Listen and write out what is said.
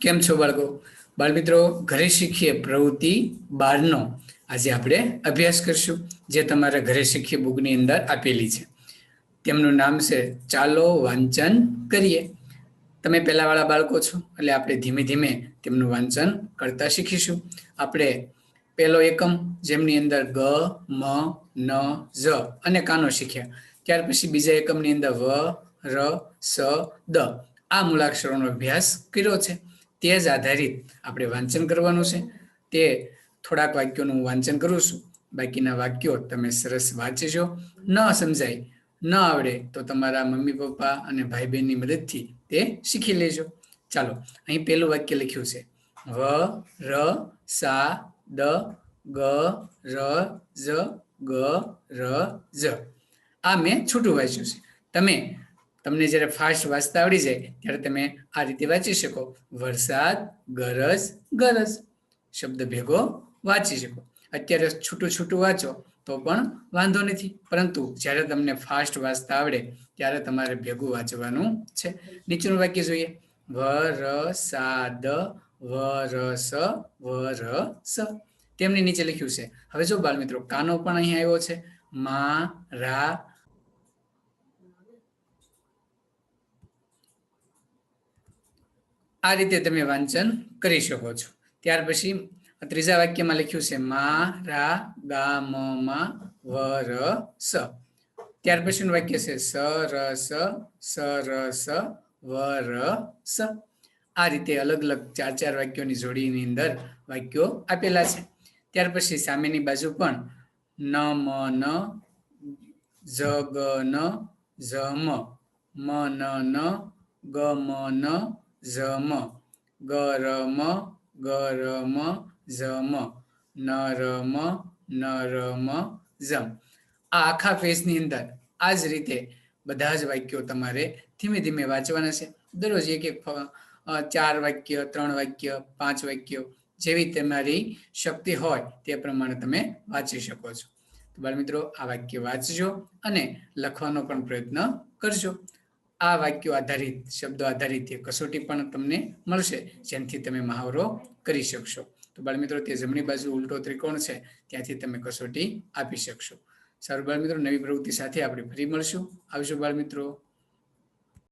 કેમ છો બાળકો? બાળમિત્રો, ઘરે શીખીએ પ્રવૃત્તિ બારનો. આજે આપણે અભ્યાસ કરશું, જે તમારા ઘરે શીખીએ બુકની અંદર આપેલી છે. તેમનું નામ છે ચાલો વાંચન કરીએ. તમે પહેલાવાળા બાળકો છો, એટલે આપણે ધીમે ધીમે તેમનું વાંચન કરતા શીખીશું. આપણે પહેલો એકમ, જેમની અંદર ગ, મ, ન જ અને કાનો શીખ્યા. ત્યાર પછી બીજા એકમની અંદર વ, ર, સ, દ. આ મૂળાક્ષરોનો અભ્યાસ કર્યો છે. તે જ આધારિત આપણે વાંચન કરવાનું છે. તે થોડાક વાક્યોનું વાંચન કરું છું. બાકીના વાક્યો તમે સરસ વાંચજો. ન સમજાય, ન આવડે તો તમારા મમ્મી, પપ્પા અને ભાઈ બહેનની મદદથી તે શીખી લેજો. ચાલો, અહીં પહેલું વાક્ય લખ્યું છે. વ, ર, સા, દ, ગ, ર, જ, ગ, ર, જ. આ મેં છૂટું વાંચ્યું છે. તમે તમને જ્યારે ફાસ્ટ વાંચતા આવડી જાય, ત્યારે તમે આ રીતે વાંચી શકો. વરસાદ, ગરજ ગરજ. શબ્દ ભેગો વાંચી શકો. અત્યારે છૂટું છૂટું વાંચો તો પણ વાંધો નથી. પરંતુ જ્યારે તમને ફાસ્ટ વાંચતા આવડે, ત્યારે તમારે ભેગું વાંચવાનું છે. નીચેનું વાક્ય જોઈએ. વરસાદ, વરસ વરસ. તેમની નીચે લખ્યું છે. હવે જો બાળ મિત્રો કાનો પણ અહીં આવ્યો છે. મા, રા આ રીતે તમે વાંચન કરી શકો છો. ત્યાર પછી ત્રીજા વાક્યમાં લખ્યું છે, મા, રા, ગા, મ સ. ત્યાર પછીનું વાક્ય છે, સ, ર, સ સ ર, સ. આ રીતે અલગ અલગ ચાર ચાર વાક્યોની જોડીની અંદર વાક્યો આપેલા છે. ત્યાર પછી સામેની બાજુ પણ ન, મ, ન, જ, ગ, ન, જ, મ મ, ન ન, ગ, મ, ન જ મ ગરમ ર મ નરમ ર મ જ મ ન મ ન મ જમ. આ આખા ફેસની અંદર આ જ રીતે બધા જ વાક્યો તમારે ધીમે ધીમે વાંચવાના છે. દરરોજ એક એક ચાર વાક્ય, ત્રણ વાક્ય, પાંચ વાક્યો જેવી તમારી શક્તિ હોય તે પ્રમાણે તમે વાંચી શકો છો. તો મિત્રો આ વાક્ય વાંચજો અને લખવાનો પણ પ્રયત્ન કરજો. આ વાક્યો આધારિત, શબ્દો આધારિત કસોટી પણ તમને મળશે, જેનાથી તમે મહાવરો કરી શકશો. તો બાળમિત્રો તે જમણી બાજુ ઉલટો ત્રિકોણ છે, ત્યાંથી તમે કસોટી આપી શકશો. સારું બાળમિત્રો નવી પ્રવૃત્તિ સાથે આપણે ફરી મળશું. આવજો બાળ મિત્રો.